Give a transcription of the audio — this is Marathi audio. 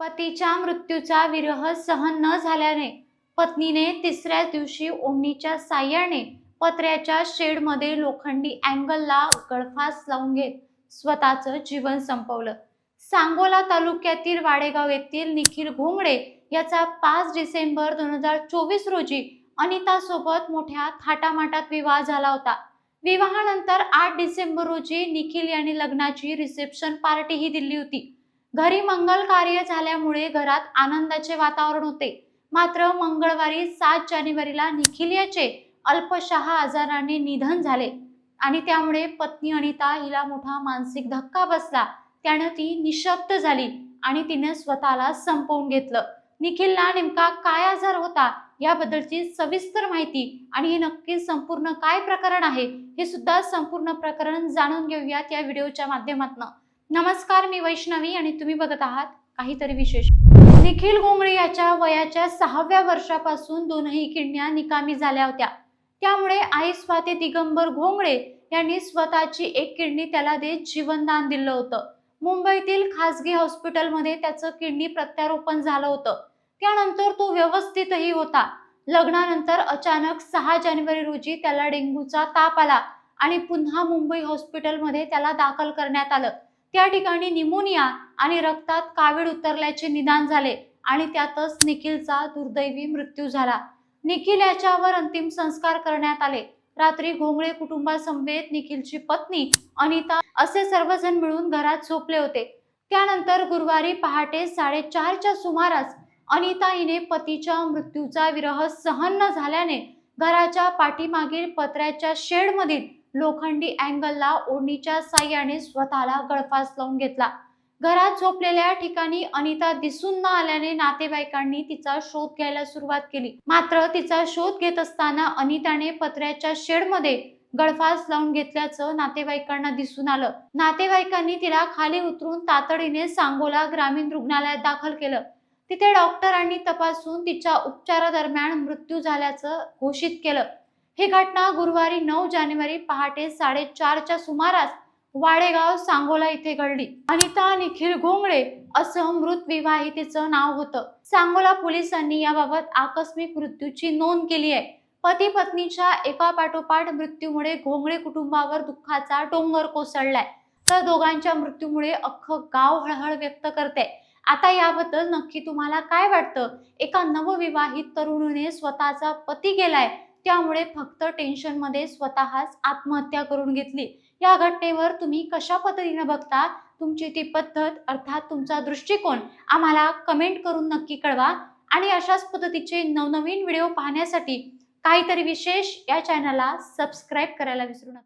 पतीच्या मृत्यूचा विरह सहन न झाल्याने पत्नीने तिसऱ्या दिवशी ओढणीच्या साह्याने पत्र्याच्या शेडमध्ये लोखंडी अँगलला गळफास लावून घेत स्वतःचं जीवन संपवलं. सांगोला तालुक्यातील वाडेगाव येथील निखिल घोंगडे याचा पाच डिसेंबर दोन हजार चोवीस रोजी अनिता सोबत मोठ्या थाटामाटात विवाह झाला होता. विवाहानंतर आठ डिसेंबर रोजी निखिल यांनी लग्नाची रिसेप्शन पार्टीही दिली होती. घरी मंगल कार्य झाल्यामुळे घरात आनंदाचे वातावरण होते. मात्र मंगळवारी सात जानेवारीला निखिल याचे अल्पशहा आजाराने निधन झाले आणि त्यामुळे पत्नी अनिता हिला मोठा मानसिक धक्का बसला. त्यानं ती निशब्द झाली आणि तिने स्वतःला संपवून घेतलं. निखिलला नेमका काय आजार होता याबद्दलची सविस्तर माहिती आणि हे नक्की संपूर्ण काय प्रकरण आहे हे सुद्धा संपूर्ण प्रकरण जाणून घेऊयात या व्हिडिओच्या माध्यमातून. नमस्कार मी वैष्णवी आणि तुम्ही बघत आहात काहीतरी विशेष. निखिल घोंगडे याच्या वयाच्या सहाव्या वर्षापासून दोनही किडण्या निकामी झाल्या होत्या. त्यामुळे आई स्वाती दिगंबर घोंगडे यांनी स्वतःची एक किडनी त्याला देत जीवनदान दिलं होतं. मुंबईतील खासगी हॉस्पिटलमध्ये त्याचं किडनी प्रत्यारोपण झालं होतं. त्यानंतर तो व्यवस्थितही होता. लग्नानंतर अचानक सहा जानेवारी रोजी त्याला डेंग्यूचा ताप आला आणि पुन्हा मुंबई हॉस्पिटलमध्ये त्याला दाखल करण्यात आलं. त्या ठिकाणी निमोनिया आणि रक्तात कावीळ उतरल्याचे निदान झाले आणि त्यातच निखिलचा दुर्दैवी मृत्यू झाला. निखिल याच्यावर अंतिम संस्कार करण्यात आले. रात्री घोंगळे कुटुंबासमवेत निखिलची पत्नी अनिता असे सर्वजण मिळून घरात झोपले होते. त्यानंतर गुरुवारी पहाटे साडेचारच्या सुमारास अनिता हिने पतीच्या मृत्यूचा विरह सहन न झाल्याने घराच्या पाठीमागील पत्र्याच्या शेडमधील लोखंडी अँगलला ओढणीच्या साह्याने स्वतःला गळफास लावून घेतला. घरात झोपलेल्या ठिकाणी अनिता दिसून न आल्याने नातेवाईकांनी तिचा शोध घ्यायला सुरुवात केली. मात्र तिचा शोध घेत असताना अनिताने पत्र्याच्या शेडमध्ये गळफास लावून घेतल्याचं नातेवाईकांना दिसून आलं. नातेवाईकांनी तिला खाली उतरून तातडीने सांगोला ग्रामीण रुग्णालयात दाखल केलं. तिथे डॉक्टरांनी तपासून तिच्या उपचारादरम्यान मृत्यू झाल्याचं घोषित केलं. ही घटना गुरुवारी नऊ जानेवारी पहाटे साडेचारच्या सुमारास वाडेगाव सांगोला इथे घडली. अनिता निखिल घोंगडे असं मृत विवाहितेचं नाव होतं. सांगोला पोलिसांनी याबाबत आकस्मिक मृत्यूची नोंद केली आहे. पती पत्नीच्या एका पाठोपाठ मृत्यूमुळे घोंगडे कुटुंबावर दुःखाचा डोंगर कोसळलाय. तर दोघांच्या मृत्यूमुळे अख्खं गाव हळहळ व्यक्त करते आता याबद्दल नक्की तुम्हाला काय वाटतं? एका नवविवाहित तरुणीने स्वतःचा पती गेलाय त्यामुळे फक्त टेन्शनमध्ये स्वतःच आत्महत्या करून घेतली. या घटनेवर तुम्ही कशा पद्धतीनं बघता? तुमची ती पद्धत अर्थात तुमचा दृष्टिकोन आम्हाला कमेंट करून नक्की कळवा. आणि अशाच पद्धतीचे नवनवीन व्हिडिओ पाहण्यासाठी काहीतरी विशेष या चॅनलला सबस्क्राईब करायला विसरू नका.